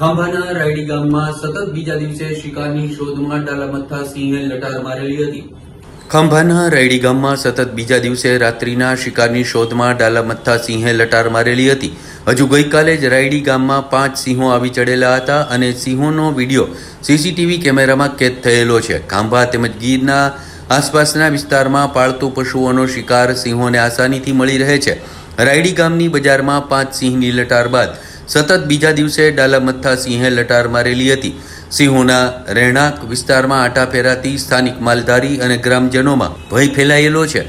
ખાંભાના રાયડી ગામમાં સતત બીજા દિવસે શિકારની શોધમાં ડાલામથ્થા સિંહે લટાર મારેલી હતી. ખાંભાના રાયડી ગામમાં સતત બીજા દિવસે રાત્રિના શિકારની શોધમાં ડાલામથ્થા સિંહે લટાર મારેલી હતી. હજુ ગઈકાલે જ રાયડી ગામમાં પાંચ સિંહો આવી ચડેલા હતા અને સિંહોનો વીડિયો સીસીટીવી કેમેરામાં કેદ થયેલો છે. ખાંભા તેમજ ગીરના આસપાસના વિસ્તારમાં પાળતુ પશુઓનો શિકાર સિંહોને આસાનીથી મળી રહે છે. રાયડી ગામની બજારમાં પાંચ સિંહની લટાર બાદ સતત બીજા દિવસે ડાલામથ્થા સિંહે લટાર મારેલી હતી. સિંહોના રહેણાંક વિસ્તારમાં આટા ફેરાતી સ્થાનિક માલધારી અને ગ્રામજનોમાં ભય ફેલાયેલો છે.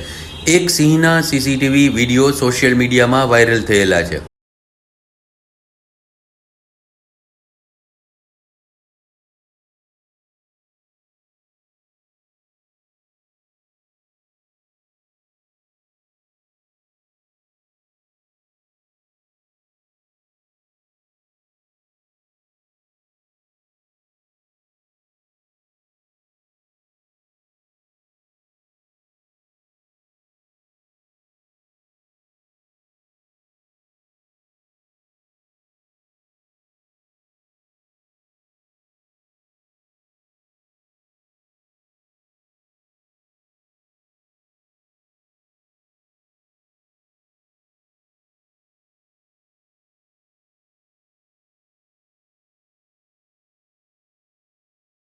એક સિંહના સીસીટીવી વીડિયો સોશિયલ મીડિયામાં વાયરલ થયેલા છે.